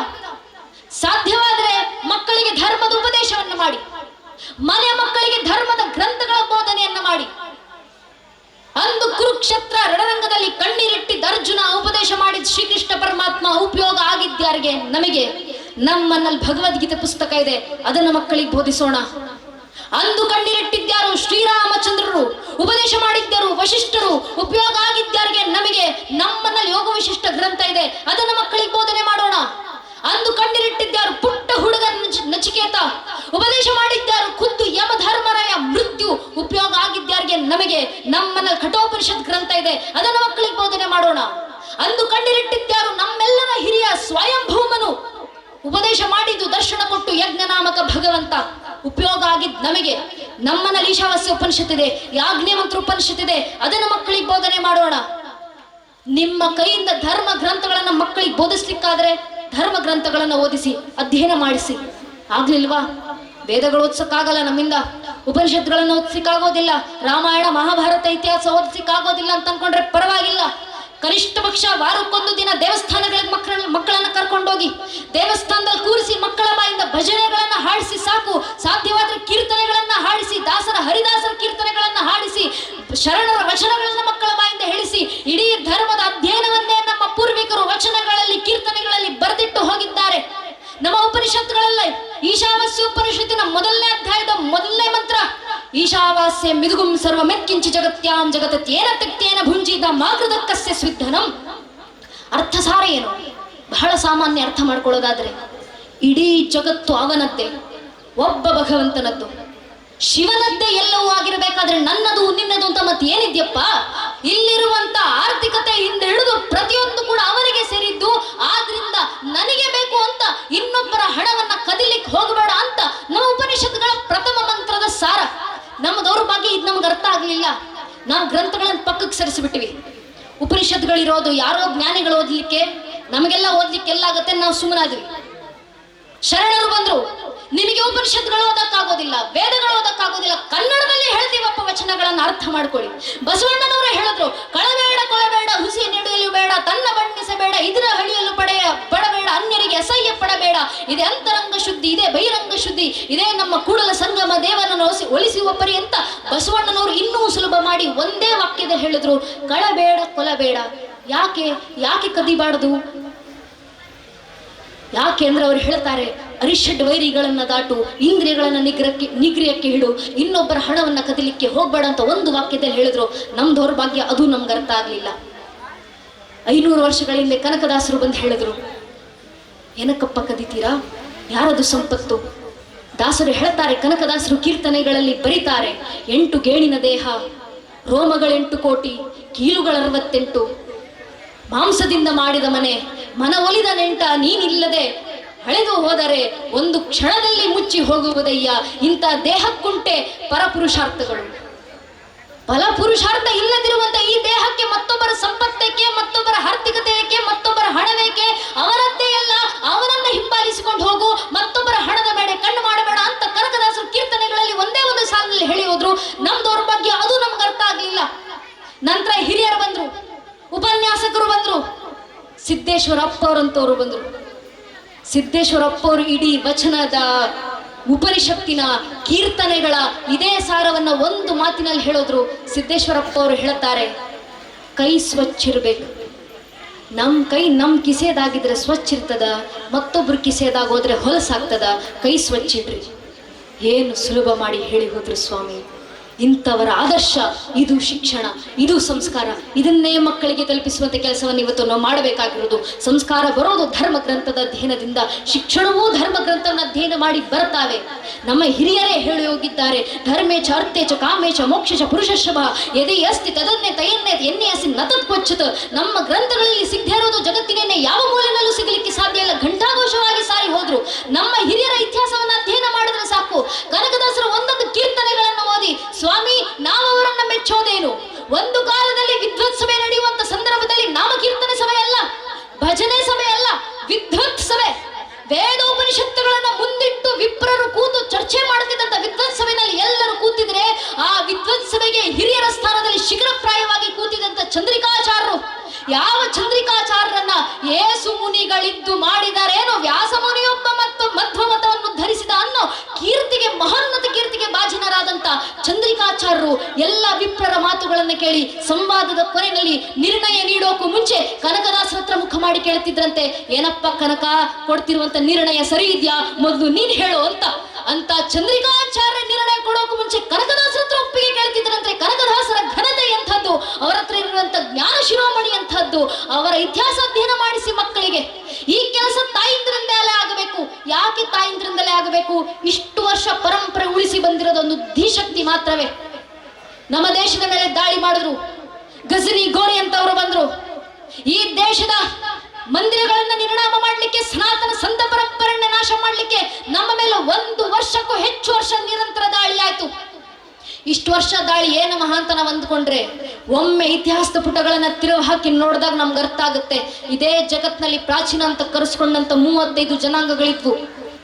ಸಾಧ್ಯವಾದ್ರೆ ಮಕ್ಕಳಿಗೆ ಧರ್ಮದ ಉಪದೇಶವನ್ನು ಮಾಡಿ. ಮನೆ ಮಕ್ಕಳಿಗೆ ಧರ್ಮದ ಗ್ರಂಥಗಳ ಬೋಧನೆಯನ್ನು ಮಾಡಿ. ಅಂದು ಕುರುಕ್ಷೇತ್ರ ರಣರಂಗದಲ್ಲಿ ಕಣ್ಣೀರಿಟ್ಟಿದ್ದ ಅರ್ಜುನ ಉಪದೇಶ ಮಾಡಿದ ಶ್ರೀಕೃಷ್ಣ ಪರಮಾತ್ಮ ಉಪಯೋಗ ಆಗಿದ್ಯಾರಿಗೆ? ನಮಗೆ. ನಮ್ಮನ್ನಲ್ಲಿ ಭಗವದ್ಗೀತೆ ಪುಸ್ತಕ ಇದೆ. ಅದನ್ನು ಮಕ್ಕಳಿಗೆ ಬೋಧಿಸೋಣ. ಅಂದು ಕಣ್ಣೀರಿಟ್ಟಿದ್ದಾರು ಶ್ರೀರಾಮಚಂದ್ರರು, ಉಪದೇಶ ಮಾಡಿದ್ದರು ವಶಿಷ್ಠರು, ಉಪಯೋಗ ಆಗಿದ್ದಾರಿಗೆ ನಮಗೆ ನಮ್ಮನ್ನಲ್ಲಿ ಯೋಗ ವಿಶಿಷ್ಟ ಗ್ರಂಥ ಇದೆ. ಅದನ್ನು ಮಕ್ಕಳಿಗೆ ಬೋಧನೆ ಮಾಡೋಣ. ಅಂದು ಕಣ್ಣೀರಿಟ್ಟಿದ್ಯಾರು ಪುಟ್ಟ ಹುಡುಗ ನಚಿಕೇತ. ಉಪದೇಶ ಮಾಡಿದ್ದಾರು ಖುದ್ದು ಯಮಧರ್ಮರಾಯ ಮೃತ್ಯು ಉಪಯೋಗ ಆಗಿದ್ದಾರಿಗೆ ನಮಗೆ ನಮ್ಮನ ಕಠೋಪನಿಷತ್ ಗ್ರಂಥ ಇದೆ. ಅದನ್ನು ಮಕ್ಕಳಿಗೆ ಬೋಧನೆ ಮಾಡೋಣ. ಅಂದು ಕಣ್ಣೀರಿಟ್ಟಿದ್ಯಾರು ನಮ್ಮೆಲ್ಲರ ಹಿರಿಯ ಸ್ವಯಂಭೂಮನು. ಉಪದೇಶ ಮಾಡಿದ್ದು ದರ್ಶನ ಕೊಟ್ಟು ಯಜ್ಞನಾಮಕ ಭಗವಂತ. ಉಪಯೋಗ ಆಗಿದ್ ನಮಗೆ ನಮ್ಮನ ಲೀಶಾವಾಸ್ಯ ಉಪನಿಷತ್ ಇದೆ ಯಾಜ್ಞೆ ಮಂತ್ರ ಉಪನಿಷತ್ ಇದೆ. ಅದನ್ನು ಮಕ್ಕಳಿಗೆ ಬೋಧನೆ ಮಾಡೋಣ. ನಿಮ್ಮ ಕೈಯಿಂದ ಧರ್ಮ ಗ್ರಂಥಗಳನ್ನು ಮಕ್ಕಳಿಗೆ ಬೋಧಿಸ್ಲಿಕ್ಕಾದ್ರೆ ಧರ್ಮ ಗ್ರಂಥಗಳನ್ನು ಓದಿಸಿ, ಅಧ್ಯಯನ ಮಾಡಿಸಿ. ಆಗ್ಲಿಲ್ವಾ? ವೇದಗಳು ಓದ್ಸಕ್ಕಾಗಲ್ಲ ನಮ್ಮಿಂದ. ಉಪನಿಷತ್ಗಳನ್ನು ಓದಿಸಿಕ್ಕಾಗೋದಿಲ್ಲ. ರಾಮಾಯಣ, ಮಹಾಭಾರತ ಇತಿಹಾಸ ಓದಿಸಿಕ್ಕಾಗೋದಿಲ್ಲ ಅಂತ ಅನ್ಕೊಂಡ್ರೆ ಪರವಾಗಿಲ್ಲ. ಕನಿಷ್ಠ ಪಕ್ಷ ವಾರಕ್ಕೊಂದು ದಿನ ದೇವಸ್ಥಾನಗಳಿಗೆ ಮಕ್ಕಳ, ಮಕ್ಕಳನ್ನ ಕರ್ಕೊಂಡೋಗಿ, ದೇವಸ್ಥಾನದಲ್ಲಿ ಕೂರಿಸಿ ಮಕ್ಕಳ ಬಾಯಿಂದ ಭಜನೆಗಳನ್ನ ಹಾಡಿಸಿ ಸಾಕು. ಸಾಧ್ಯವಾದ್ರೆ ಕೀರ್ತನೆಗಳನ್ನ ಹಾಡಿಸಿ, ದಾಸರ, ಹರಿದಾಸರ ಕೀರ್ತನೆಗಳನ್ನ ಹಾಡಿಸಿ, ಶರಣರ ವಚನಗಳನ್ನ ಮಕ್ಕಳ ಬಾಯಿಂದ ಹೇಳಿಸಿ, ಇಡೀ ಧರ್ಮದ ಅಧ್ಯಯನವನ್ನೇ ನಮ್ಮ ಪೂರ್ವಿಕರು ವಚನಗಳಲ್ಲಿ ಕೀರ್ತನೆಗಳಲ್ಲಿ ಬರೆದಿಟ್ಟು ಹೋಗಿದ್ದಾರೆ ನಮ್ಮ ಉಪನಿಷತ್ತುಗಳಲ್ಲ ಈಶಾವಾಸ್ಯ ಉಪನಿಷತ್ತಿನ ಮೊದಲನೇ ಅಧ್ಯಾಯದ ಮೊದಲನೇ ಮಂತ್ರ, ಈಶಾವಾಸ್ಯ ಮಿದುಗುಂ ಸರ್ವ ಮೆಕ್ಕಿಂಚಿ ಜಗತ್ಯಾಂ ಜಗತ್ತೇನ ತಕ್ತೇನ ಭುಂಜಿದ ಮಾಗೃದಕ್ಕಸ್ಯ ಸ್ವಿಧನಂ. ಅರ್ಥ ಸಾರ ಏನು ಬಹಳ ಸಾಮಾನ್ಯ ಅರ್ಥ ಮಾಡ್ಕೊಳ್ಳೋದಾದ್ರೆ, ಇಡೀ ಜಗತ್ತು ಅವನದ್ದೇ ಒಬ್ಬ ಭಗವಂತನದ್ದು. ಶಿವನದ್ದೇ ಎಲ್ಲವೂ ಆಗಿರಬೇಕಾದ್ರೆ ನನ್ನದು ನಿನ್ನದು ಅಂತ ಮತ್ತೆ ಏನಿದ್ಯಪ್ಪ ಇಲ್ಲಿರುವಂತ ಆರ್ಥಿಕತೆ ಹಿಂದೆ ಪ್ರತಿಯೊಂದು ಕೂಡ ಅವರಿಗೆ ಸೇರಿದ್ದು, ಆದ್ರಿಂದ ನನಗೆ ಬೇಕು ಅಂತ ಇನ್ನೊಬ್ಬರ ಹಣವನ್ನ ಕದಿಲಿಕ್ಕೆ ಹೋಗಬೇಡ ಅಂತ ನಮ್ಮ ಉಪನಿಷತ್ಗಳ ಪ್ರಥಮ ಮಂತ್ರದ ಸಾರ. ನಮ್ಮ ಬಗ್ಗೆ ಇದು ನಮ್ಗೆ ಅರ್ಥ ಆಗ್ಲಿಲ್ಲ. ನಾವು ಗ್ರಂಥಗಳನ್ನ ಪಕ್ಕಕ್ಕೆ ಸರಿಸಿಬಿಟ್ಟಿವಿ. ಉಪನಿಷತ್ಗಳಿರೋದು ಯಾರೋ ಜ್ಞಾನಿಗಳು ಓದ್ಲಿಕ್ಕೆ, ನಮಗೆಲ್ಲ ಓದ್ಲಿಕ್ಕೆ ಎಲ್ಲ ಆಗತ್ತೆ ನಾವು ಸುಮ್ಮನಾದ್ವಿ. ಶರಣರು ಬಂದ್ರು. ನಿಮಗೆ ಉಪನಿಷತ್ಗಳು ಓದಕ್ಕಾಗೋದಿಲ್ಲ, ವೇದಗಳು ಓದಕ್ಕಾಗೋದಿಲ್ಲ, ಕನ್ನಡದಲ್ಲಿ ಹೇಳ್ತೀವಪ್ಪ ವಚನಗಳನ್ನು ಅರ್ಥ ಮಾಡ್ಕೊಳ್ಳಿ. ಬಸವಣ್ಣನವರು ಹೇಳಿದ್ರು, ಕಳಬೇಡ, ಕೊಳಬೇಡ, ಹುಸಿ ನೀಡಲು ಬೇಡ, ತನ್ನ ಬಣ್ಣಿಸಬೇಡ, ಇದರ ಹಳಿಯಲು ಪಡೆಯ ಪಡಬೇಡ ಅನ್ಯರಿಗೆ ಅಸಹ್ಯ ಪಡಬೇಡ, ಇದೇ ಅಂತರಂಗ ಶುದ್ಧಿ, ಇದೇ ಬಹಿರಂಗ ಶುದ್ಧಿ, ಇದೇ ನಮ್ಮ ಕೂಡಲ ಸಂಗಮ ದೇವನನ್ನು ಒಲಿಸಿ ಒಲಿಸುವ ಪರಿ ಅಂತ ಬಸವಣ್ಣನವರು ಇನ್ನೂ ಸುಲಭ ಮಾಡಿ ಒಂದೇ ವಾಕ್ಯದ ಹೇಳಿದ್ರು, ಕಳಬೇಡ, ಕೊಲಬೇಡ. ಯಾಕೆ ಯಾಕೆ ಕದಿಬಾರದು? ಯಾಕೆ ಅಂದ್ರೆ ಅವ್ರು ಹೇಳ್ತಾರೆ ಅರಿಷಡ್ ವೈರಿಗಳನ್ನು ದಾಟು, ಇಂದ್ರಿಯಗಳನ್ನು ನಿಗ್ರಹಕ್ಕೆ ನಿಗ್ರಹಕ್ಕೆ ಹಿಡು, ಇನ್ನೊಬ್ಬರ ಹಣವನ್ನು ಕದಲಿಕ್ಕೆ ಹೋಗ್ಬೇಡ ಅಂತ ಒಂದು ವಾಕ್ಯದಲ್ಲಿ ಹೇಳಿದ್ರು. ನಮ್ಮ ದೌರ್ಭಾಗ್ಯ ಅದು ನಮ್ಗೆ ಅರ್ಥ ಆಗಲಿಲ್ಲ. ಐನೂರು ವರ್ಷಗಳ ಹಿಂದೆ ಕನಕದಾಸರು ಬಂದು ಹೇಳಿದ್ರು, ಏನಕ್ಕಪ್ಪ ಕದಿತೀರಾ? ಯಾರದು ಸಂಪತ್ತು? ದಾಸರು ಹೇಳ್ತಾರೆ, ಕನಕದಾಸರು ಕೀರ್ತನೆಗಳಲ್ಲಿ ಬರೀತಾರೆ, ಎಂಟು ಗೇಣಿನ ದೇಹ, ರೋಮಗಳೆಂಟು ಕೋಟಿ, ಕೀಲುಗಳ ಅರವತ್ತೆಂಟು, ಮಾಂಸದಿಂದ ಮಾಡಿದ ಮನೆ, ಮನ ಒಲಿದ ನೆಂಟ ನೀನಿಲ್ಲದೆ ಹಳೆದು ಹೋದರೆ ಒಂದು ಕ್ಷಣದಲ್ಲಿ ಮುಚ್ಚಿ ಹೋಗುವುದಯ್ಯ. ಇಂಥ ದೇಹಕ್ಕುಂಟೆ ಪರಪುರುಷಾರ್ಥಗಳು. ಫಲ ಪುರುಷಾರ್ಥ ಇಲ್ಲದಿರುವಂತ ಈ ದೇಹಕ್ಕೆ ಮತ್ತೊಬ್ಬರ ಸಂಪತ್ತೇಕೆ, ಮತ್ತೊಬ್ಬರ ಆರ್ಥಿಕತೆಯಕ್ಕೆ ಮತ್ತೊಬ್ಬರ ಹಣವೇಕೆ? ಅವರದ್ದೇ ಅಲ್ಲ ಅವರನ್ನ ಹಿಂಬಾಲಿಸಿಕೊಂಡು ಹೋಗು, ಮತ್ತೊಬ್ಬರ ಹಣದ ಬೇಡ ಕಣ್ಣು ಮಾಡಬೇಡ ಅಂತ ಕನಕದಾಸರು ಕೀರ್ತನೆಗಳಲ್ಲಿ ಒಂದೇ ಒಂದು ಸಾಲಿನಲ್ಲಿ ಹೇಳಿ ಹೋದ್ರು. ನಮ್ ದೌರ್ಭಾಗ್ಯ ಅದು ನಮ್ಗೆ ಅರ್ಥ ಆಗಲಿಲ್ಲ. ನಂತರ ಹಿರಿಯರು ಬಂದ್ರು, ಉಪನ್ಯಾಸಕರು ಬಂದ್ರು ಸಿದ್ದೇಶ್ವರಪ್ಪ ಅವರಂತವ್ರು ಬಂದ್ರು. ಸಿದ್ದೇಶ್ವರಪ್ಪ ಅವರು ಇಡೀ ವಚನದ ಉಪನಿಷತ್ತಿನ ಕೀರ್ತನೆಗಳ ಇದೇ ಸಾರವನ್ನ ಒಂದು ಮಾತಿನಲ್ಲಿ ಹೇಳಿದ್ರು ಸಿದ್ದೇಶ್ವರಪ್ಪ ಅವರು ಹೇಳ್ತಾರೆ ಕೈ ಸ್ವಚ್ಛ ಇರಬೇಕು ನಮ್ಮ ಕೈ ನಮ್ಮ ಕಿಸೆದಾಗಿದ್ರೆ ಸ್ವಚ್ಛ ಇರ್ತದ ಮತ್ತೊಬ್ರು ಕಿಸೆದಾಗ ಹೋದ್ರೆ ಹೊಲಸಾಗ್ತದ, ಕೈ ಸ್ವಚ್ಛ ಇಡ್ರಿ ಏನು ಸುಲಭ ಮಾಡಿ ಹೇಳಿ ಹೋದ್ರು ಸ್ವಾಮಿ. ಇಂಥವರ ಆದರ್ಶ, ಇದು ಶಿಕ್ಷಣ, ಇದು ಸಂಸ್ಕಾರ. ಇದನ್ನೇ ಮಕ್ಕಳಿಗೆ ತಲುಪಿಸುವಂಥ ಕೆಲಸವನ್ನು ಇವತ್ತು ನಾವು ಮಾಡಬೇಕಾಗಿರೋದು ಸಂಸ್ಕಾರ ಬರೋದು ಧರ್ಮ ಗ್ರಂಥದ ಅಧ್ಯಯನದಿಂದ. ಶಿಕ್ಷಣವೂ ಧರ್ಮ ಗ್ರಂಥವನ್ನು ಅಧ್ಯಯನ ಮಾಡಿ ಬರ್ತಾವೆ ನಮ್ಮ ಹಿರಿಯರೇ ಹೇಳಿ ಹೋಗಿದ್ದಾರೆ ಧರ್ಮೇಚ ಅರ್ಥೇಚ ಕಾಮೇಚ ಮೋಕ್ಷಚ ಪುರುಷಶಭ ಎದೆ ಅಸ್ತಿ ತದನ್ನೇ ತಯನ್ನೇ ಎನ್ನೇ ಅಸಿ ನತತ್ ಕೊಚ್ಚತ ನಮ್ಮ ಗ್ರಂಥಗಳಲ್ಲಿ ಸಿಗದೇ ಇರೋದು ಜಗತ್ತಿನೇ ಯಾವ ಮೂಲೆನಲ್ಲೂ ಸಿಗಲಿಕ್ಕೆ ಸಾಧ್ಯ ಇಲ್ಲ. ಘಂಟಾಘೋಷವಾಗಿ ಸಾರಿ ಹೋದ್ರು. ನಮ್ಮ ಹಿರಿಯರ ಇತಿಹಾಸವನ್ನು ಅಧ್ಯಯನ ಮಾಡಿದ್ರೆ ಸಾಕು. ಕನಕದಾಸರು ಒಂದೊಂದು ಕೀರ್ತನೆಗಳನ್ನು ಓದಿ ಸ್ವಾಮಿ ನಾವು ಅವರನ್ನ ಮೆಚ್ಚೋದೇನು ಒಂದು ಕಾಲದಲ್ಲಿ ಕೇಳಿ ಸಂವಾದದ ಕೊನೆಯಲ್ಲಿ ನಿರ್ಣಯ ನೀಡೋಕು ಮುಂಚೆ ಕನಕದಾಸರ ಹತ್ರ ಮುಖ ಮಾಡಿ ಕೇಳ್ತಿದ್ರಂತೆ, ಏನಪ್ಪ ಕನಕ, ಕೊಡ್ತಿರುವಂತ ನಿರ್ಣಯ ಸರಿ ಇದೆಯಾ? ಮೊದಲು ನೀನ್ ಹೇಳು ಅಂತ. ಅಂತ ಚಂದ್ರಿಕಾಚಾರ್ಯ ನಿರ್ಣಯ ಕೊಡೋಕು ಮುಂಚೆ ಕನಕದಾಸರ ಹತ್ರ ಒಪ್ಪಿಗೆ ಕೇಳ್ತಿದ್ರಂತೆ ಕನಕದಾಸರ ಘನತೆ ಎಂಥದ್ದು? ಅವರ ಹತ್ರ ಇರುವಂತ ಜ್ಞಾನ ಶಿರೋಮಣಿ ಎಂಥದ್ದು? ಅವರ ಇತಿಹಾಸ ಅಧ್ಯಯನ ಮಾಡಿಸಿ ಮಕ್ಕಳಿಗೆ. ಈ ಕೆಲಸ ತಾಯಿಂದ್ರಿಂದಲೇ ಆಗಬೇಕು. ಯಾಕೆ ತಾಯಿಂದ್ರಿಂದಲೇ ಆಗಬೇಕು? ಇಷ್ಟು ವರ್ಷ ಪರಂಪರೆ ಉಳಿಸಿ ಬಂದಿರೋದೊಂದು ಧೀಶಕ್ತಿ ಮಾತ್ರವೇ. ನಮ್ಮ ದೇಶದ ಮೇಲೆ ದಾಳಿ ಮಾಡಿದ್ರು. ಗಜನಿ ಗೋರಿ ಅಂತವರು ಬಂದ್ರು. ಈ ದೇಶದ ಮಂದಿರಗಳನ್ನ ನಿರ್ಣಾಮ ಮಾಡಲಿಕ್ಕೆ ಸನಾತನ ಸಂತ ಪರಂಪರೆಯನ್ನ ನಾಶ ಮಾಡಲಿಕ್ಕೆ ನಮ್ಮ ಮೇಲೆ ಒಂದು ವರ್ಷಕ್ಕೂ ಹೆಚ್ಚು ವರ್ಷ ನಿರಂತರ ದಾಳಿ ಆಯ್ತು. ಇಷ್ಟು ವರ್ಷ ದಾಳಿ ಏನು ಮಹಾಂತನ ಅಂದ್ಕೊಂಡ್ರೆ ಒಮ್ಮೆ ಇತಿಹಾಸದ ಪುಟಗಳನ್ನ ತಿರುವು ಹಾಕಿ ನೋಡಿದಾಗ ನಮ್ಗೆ ಅರ್ಥ ಆಗುತ್ತೆ. ಇದೇ ಜಗತ್ನಲ್ಲಿ ಪ್ರಾಚೀನ ಅಂತ ಕರೆಸ್ಕೊಂಡಂತ ಮೂವತ್ತೈದು ಜನಾಂಗಗಳಿದ್ವು.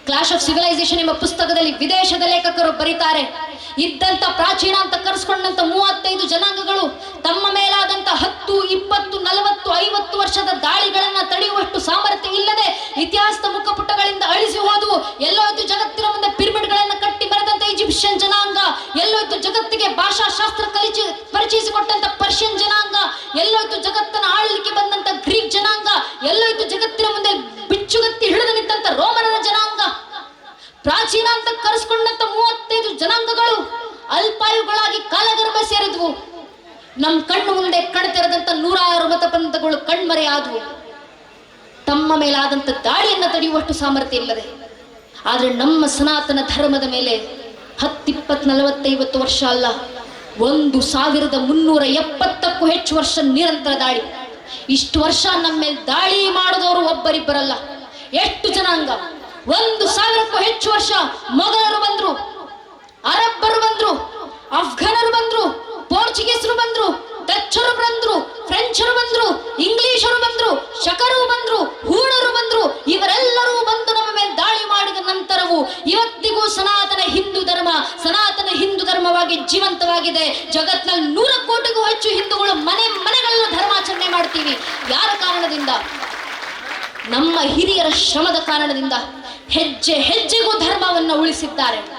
ಕ್ಲಾಶ್ ಆಫ್ ಸಿವಿಲೈಸೇಷನ್ ಎಂಬ ಪುಸ್ತಕದಲ್ಲಿ ವಿದೇಶದ ಲೇಖಕರು ಬರೀತಾರೆ. ಇದ್ದಂತ ಪ್ರಾಚೀನ ಅಂತ ಕರೆಸ್ಕೊಂಡಂತ ಮೂವತ್ತೈದು ಜನಾಂಗಗಳು ತಮ್ಮ ಮೇಲಾದಂತ ಹತ್ತು, ಇಪ್ಪತ್ತು, ನಲವತ್ತು, ಐವತ್ತು ವರ್ಷದ ದಾಳಿಗಳನ್ನ ತಡೆಯುವಷ್ಟು ಸಾಮರ್ಥ್ಯ ಇಲ್ಲದೆ ಇತಿಹಾಸದ ಮುಖಪುಟಗಳಿಂದ ಅಳಿಸಿ ಹೋದವು ಎಲ್ಲೋಯ್ತು ಜಗತ್ತಿನ ಮುಂದೆ ಪಿರಮಿಡ್ಗಳನ್ನು ಕಟ್ಟಿ ಬರೆದಂತ ಈಜಿಪ್ಷಿಯನ್ ಜನಾಂಗ ಎಲ್ಲೋಯ್ತು ಜಗತ್ತಿಗೆ ಭಾಷಾಶಾಸ್ತ್ರ ಕಲಿಸಿ ಪರಿಚಯಿಸಿಕೊಟ್ಟಂತ ಪರ್ಷಿಯನ್ ಜನಾಂಗ ಎಲ್ಲೋಯ್ತು ಜಗತ್ತನ್ನ ಆಳ್ಲಿಕ್ಕೆ ಬಂದಂತ ಗ್ರೀಕ್ ಜನಾಂಗ ಎಲ್ಲೋಯ್ತು ಜಗತ್ತಿನ ಮುಂದೆ ಬಿಚ್ಚುಗತ್ತಿ ಹಿಡಿದು ನಿಂತ ರೋಮನರ ಜನಾಂಗ. ಪ್ರಾಚೀನ ಅಂತ ಕರೆಸ್ಕೊಂಡಂತ ಮೂವತ್ತೈದು ಜನಾಂಗಗಳು ಅಲ್ಪಾಯುಗಳಾಗಿ ಕಾಲಗರ್ಭ ಸೇರಿದ್ವು. ನಮ್ ಕಣ್ಣು ಮುಂದೆ ಕಣ್ತೆರೆದಂತ ನೂರಾರು ಮತಪಂಥಗಳು ಕಣ್ಮರೆ ಆದವು ತಮ್ಮ ಮೇಲಾದಂತ ದಾಳಿಯನ್ನು ತಡೆಯುವಷ್ಟು ಸಾಮರ್ಥ್ಯ ಇಲ್ಲದೆ, ಆದ್ರೆ ನಮ್ಮ ಸನಾತನ ಧರ್ಮದ ಮೇಲೆ ಹತ್ತಿಪ್ಪತ್ ನಲವತ್ತೈವತ್ತು ವರ್ಷ ಅಲ್ಲ, ಒಂದು ಸಾವಿರದ ಮುನ್ನೂರ ಎಪ್ಪತ್ತಕ್ಕೂ ಹೆಚ್ಚು ವರ್ಷ ನಿರಂತರ ದಾಳಿ. ಇಷ್ಟು ವರ್ಷ ನಮ್ಮ ಮೇಲೆ ದಾಳಿ ಮಾಡಿದವರು ಒಬ್ಬರಿಬ್ಬರಲ್ಲ, ಎಷ್ಟು ಜನಾಂಗ? ಒಂದು ಸಾವಿರಕ್ಕೂ ಹೆಚ್ಚು ವರ್ಷ ಮೊಘಲರು ಬಂದ್ರು. ಅರಬ್ಬರು ಬಂದ್ರು, ಅಫ್ಘಾನರು ಬಂದ್ರು, ಪೋರ್ಚುಗೀಸರು ಬಂದ್ರು, ಡಚ್ಚರು ಬಂದ್ರು, ಫ್ರೆಂಚರು ಬಂದ್ರು, ಇಂಗ್ಲಿಷರು ಬಂದ್ರು, ಶಕರು ಬಂದ್ರು, ಹೂಣರು ಬಂದ್ರು, ಇವರೆಲ್ಲರೂ ಬಂದು ನಮ್ಮ ಮೇಲೆ ದಾಳಿ ಮಾಡಿದ ನಂತರವೂ ಇವತ್ತಿಗೂ ಸನಾತನ ಹಿಂದೂ ಧರ್ಮ, ಸನಾತನ ಹಿಂದೂ ಧರ್ಮವಾಗಿ ಜೀವಂತವಾಗಿದೆ. ಜಗತ್ನಲ್ಲಿ ನೂರ ಕೋಟಿಗೂ ಹೆಚ್ಚು ಹಿಂದೂಗಳು ಮನೆ ಮನೆಗಳನ್ನ ಧರ್ಮಾಚರಣೆ ಮಾಡ್ತೀವಿ. ಯಾರ ಕಾರಣದಿಂದ? ನಮ್ಮ ಹಿರಿಯರ ಶ್ರಮದ ಕಾರಣದಿಂದ ಹೆಜ್ಜೆ ಹೆಜ್ಜೆಗೂ ಧರ್ಮವನ್ನು ಉಳಿಸಿದ್ದಾರೆ.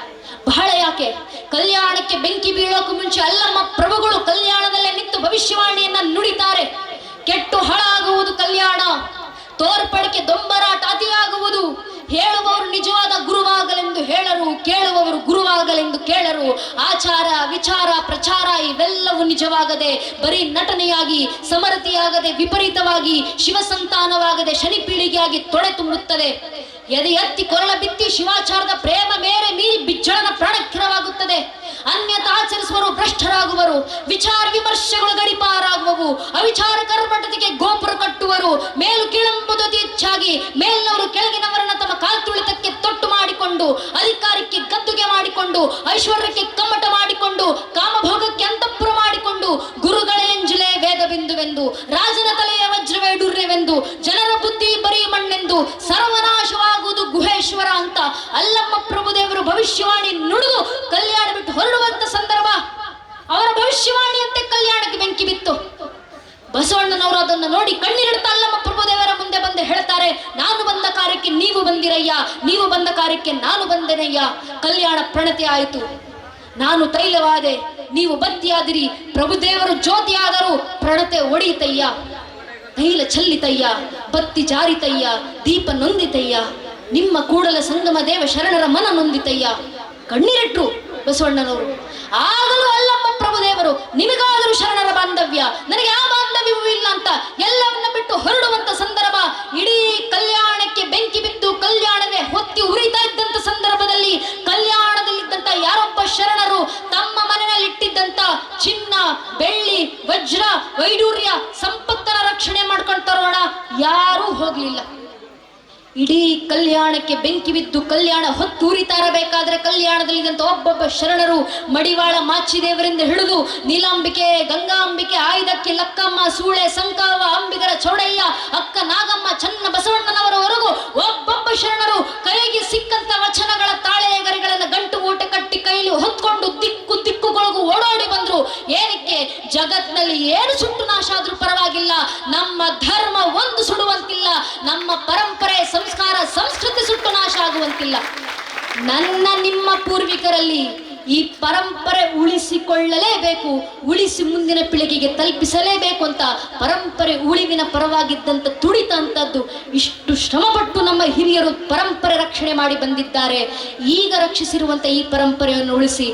ಬಹಳ ಯಾಕೆ? ಕಲ್ಯಾಣಕ್ಕೆ ಬೆಂಕಿ ಬೀಳೋಕು ಮುಂಚೆ ಅಲ್ಲಮ್ಮ ಪ್ರಭುಗಳು ಕಲ್ಯಾಣದಲ್ಲೇ ನಿಂತು ಭವಿಷ್ಯವಾಣಿಯನ್ನ ನುಡಿತಾರೆ. ಕೆಟ್ಟು ಹಾಳಾಗುವುದು ಕಲ್ಯಾಣ. ತೋರ್ಪಡಿಕೆ ದೊಂಬರಾಟ ಅತಿಯಾಗುವುದು. ಹೇಳುವವರು ನಿಜವಾದ ಗುರುವಾಗಲೆಂದು ಹೇಳರು ಗುರುವಾಗಲೆಂದು ಕೇಳರು. ಆಚಾರ, ವಿಚಾರ, ಪ್ರಚಾರ ಇವೆಲ್ಲವೂ ನಿಜವಾಗದೆ ಬರೀ ನಟನೆಯಾಗಿ, ಸಮರತಿಯಾಗದೆ, ವಿಪರೀತವಾಗಿ ಶಿವಸಂತಾನವಾಗದೆ ಶನಿ ಪೀಳಿಗೆಯಾಗಿ ತೊಡೆ ತುಂಬುತ್ತದೆ. ಎದೆ ಎತ್ತಿ ಕೊರಳ ಬಿತ್ತಿ ಶಿವಾಚಾರದ ಪ್ರೇಮ ಮೇರೆ ಮೀರಿ ಬಿಜ್ಜಳನ ಪ್ರಾಣಕ್ಕಿರವಾಗುತ್ತದೆ. ಅನ್ಯತಾ ಆಚರಿಸುವರು, ಭ್ರಷ್ಟರಾಗುವರು, ವಿಚಾರ ವಿಮರ್ಶೆಗಳು ಗಡಿಪಾರಾಗುವವು. ಅವಿಚಾರ ಕರ್ಮಟತಿಗೆ ಗೋಪುರ ಕಟ್ಟುವರು. ಮೇಲು ಕೀಳಂಬುದು ಅತಿ ಹೆಚ್ಚಾಗಿ ಮೇಲಿನವರು ಕೆಳಗಿನವರನ್ನ ತಮ್ಮ ಕಾಲ್ತುಳಿತಕ್ಕೆ ತೊಟ್ಟು ಮಾಡಿಕೊಂಡು, ಅಧಿಕಾರಕ್ಕೆ ಗದ್ದುಗೆ ಮಾಡಿಕೊಂಡು ಐಶ್ವರ್ಯಕ್ಕೆ ಕಮ್ಮಟ ಮಾಡಿಕೊಂಡು, ಕಾಮಭೋಗಕ್ಕೆ ಅಂತಪುರ ಮಾಡಿಕೊಂಡು, ಗುರುಗಳೇಂಜಲೆ ವೇದ ಬಿಂದುವೆಂದು ರಾಜನ ತಲೆಯ ವಜ್ರವೇ ಡುರ್ಯವೆಂದು ಜನರ ಬುದ್ಧಿ ಬರೀ ಮಣ್ಣೆಂದು, ಸರ್ವನಾಶವಾಗುವುದು ಗುಹೇಶ್ವರ ಅಂತ ಅಲ್ಲಮ್ಮ ಪ್ರಭುದೇವರು ಭವಿಷ್ಯವಾಣಿ ನುಡಿದು ಕಲ್ಯಾಣ ಬಿಟ್ಟು ಹೊರಡುವಂತ ಸಂದರ್ಭ. ಅವರ ಭವಿಷ್ಯವಾಣಿಯಂತೆ ಕಲ್ಯಾಣಕ್ಕೆ ಬೆಂಕಿ ಬಿತ್ತು. ಬಸವಣ್ಣನವರು ಅದನ್ನು ನೋಡಿ ಕಣ್ಣೀರಿಡ್ತಾ ಅಲ್ಲಮ್ಮ ಪ್ರಭುದೇವರ ಮುಂದೆ ಬಂದು ಹೇಳ್ತಾರೆ, ನಾನು ಬಂದ ಕಾರ್ಯಕ್ಕೆ ನೀವು ಬಂದಿರಯ್ಯ, ನೀವು ಬಂದ ಕಾರ್ಯಕ್ಕೆ ನಾನು ಬಂದೆನಯ್ಯ, ಕಲ್ಯಾಣ ಪ್ರಣತಿ ಆಯಿತು. ನಾನು ತೈಲವಾದೆ, ನೀವು ಬತ್ತಿಯಾದಿರಿ ಪ್ರಭುದೇವರು ಜ್ಯೋತಿಯಾದರೂ, ಪ್ರಣತೆ ಒಡೆಯಿತಯ್ಯ, ತೈಲ ಚಲ್ಲಿತಯ್ಯ ಬತ್ತಿ ಜಾರಿತಯ್ಯ, ದೀಪ ನೊಂದಿತಯ್ಯ, ನಿಮ್ಮ ಕೂಡಲ ಸಂಗಮ ದೇವ ಶರಣರ ಮನ ನೊಂದಿತಯ್ಯ. ಕಣ್ಣೀರಿಟ್ರು ಬಸವಣ್ಣನವರು. ಆಗಲೂ ಅಲ್ಲಮ್ಮ ಪ್ರಭುದೇವರು ನಿಮಗಾದರೂ ಶರಣರ ಬಾಂಧವ್ಯ, ನನಗೆ ಯಾವ ಅಂತ ಎಲ್ಲವನ್ನ ಬಿಟ್ಟು ಹೊರಡುವಂತ ಸಂದರ್ಭ, ಇಡೀ ಕಲ್ಯಾಣಕ್ಕೆ ಬೆಂಕಿ ಬಿದ್ದು ಕಲ್ಯಾಣವೇ ಹೊತ್ತಿ ಉರಿತಾ ಇದ್ದಂತ ಸಂದರ್ಭದಲ್ಲಿ ಕಲ್ಯಾಣದಲ್ಲಿದ್ದಂತ ಯಾರೊಬ್ಬ ಶರಣರು ತಮ್ಮ ಮನೆಯಲ್ಲಿ ಇಟ್ಟಿದ್ದಂತ ಚಿನ್ನ, ಬೆಳ್ಳಿ, ವಜ್ರ, ವೈಡೂರ್ಯ ಸಂಪತ್ತನ ರಕ್ಷಣೆ ಮಾಡ್ಕೊಂಡು ತರೋಣ. ಯಾರೂ ಹೋಗ್ಲಿಲ್ಲ. ಇಡೀ ಕಲ್ಯಾಣಕ್ಕೆ ಬೆಂಕಿ ಬಿದ್ದು ಕಲ್ಯಾಣ ಹೊತ್ತೂರಿತಾ ಇರಬೇಕಾದ್ರೆ ಕಲ್ಯಾಣದಲ್ಲಿದ್ದಂತ ಒಬ್ಬೊಬ್ಬ ಶರಣರು ಮಡಿವಾಳ ಮಾಚಿದೇವರಿಂದ ಹಿಡಿದು ನೀಲಾಂಬಿಕೆ, ಗಂಗಾಂಬಿಕೆ, ಆಯುಧಕ್ಕೆ ಲಕ್ಕಮ್ಮ, ಸೂಳೆ, ಸಂಕಾವ, ಅಂಬಿಗರ, ಚೌಡಯ್ಯ, ಅಕ್ಕ ನಾಗಮ್ಮ ಚನ್ನ ಬಸವಣ್ಣನವರವರೆಗೂ ಒಬ್ಬೊಬ್ಬ ಶರಣರು ಕೈಗೆ ಸಿಕ್ಕಂತ ವಚನಗಳ ತಾಳೆಗರಿಗಳನ್ನ ಗಂಟು ಮೂಟೆ ಕಟ್ಟಿ ಕೈಲಿ ಹೊತ್ಕೊಂಡು ದಿಕ್ಕು ದಿಕ್ಕುಗಳಿಗೂ ಓಡೋಡಿ ಬಂದ್ರು ಏನಕ್ಕೆ ಜಗತ್ನಲ್ಲಿ ಏನು ಸುಟ್ಟು ನಾಶ ಆದ್ರೂ ಪರವಾಗಿಲ್ಲ ನಮ್ಮ ಧರ್ಮ ಒಂದು ಸುಡುವಂತಿಲ್ಲ ನಮ್ಮ ಪರಂಪರೆ ಆಗುವಂತಿಲ್ಲ ನನ್ನ ನಿಮ್ಮ ಪೂರ್ವಿಕರಲ್ಲಿ ಈ ಪರಂಪರೆ ಉಳಿಸಿಕೊಳ್ಳಲೇಬೇಕು, ಉಳಿಸಿ ಮುಂದಿನ ಪೀಳಿಗೆಗೆ ತಲುಪಿಸಲೇಬೇಕು ಅಂತ ಪರಂಪರೆ ಉಳಿವಿನ ಪರವಾಗಿದ್ದಂಥ ತುಡಿತ ಅಂತದ್ದು ಇಷ್ಟು ಶ್ರಮಪಟ್ಟು ನಮ್ಮ ಹಿರಿಯರು ಪರಂಪರೆ ರಕ್ಷಣೆ ಮಾಡಿ ಬಂದಿದ್ದಾರೆ. ಈಗ ರಕ್ಷಿಸಿರುವಂಥ ಈ ಪರಂಪರೆಯನ್ನು ಉಳಿಸಿ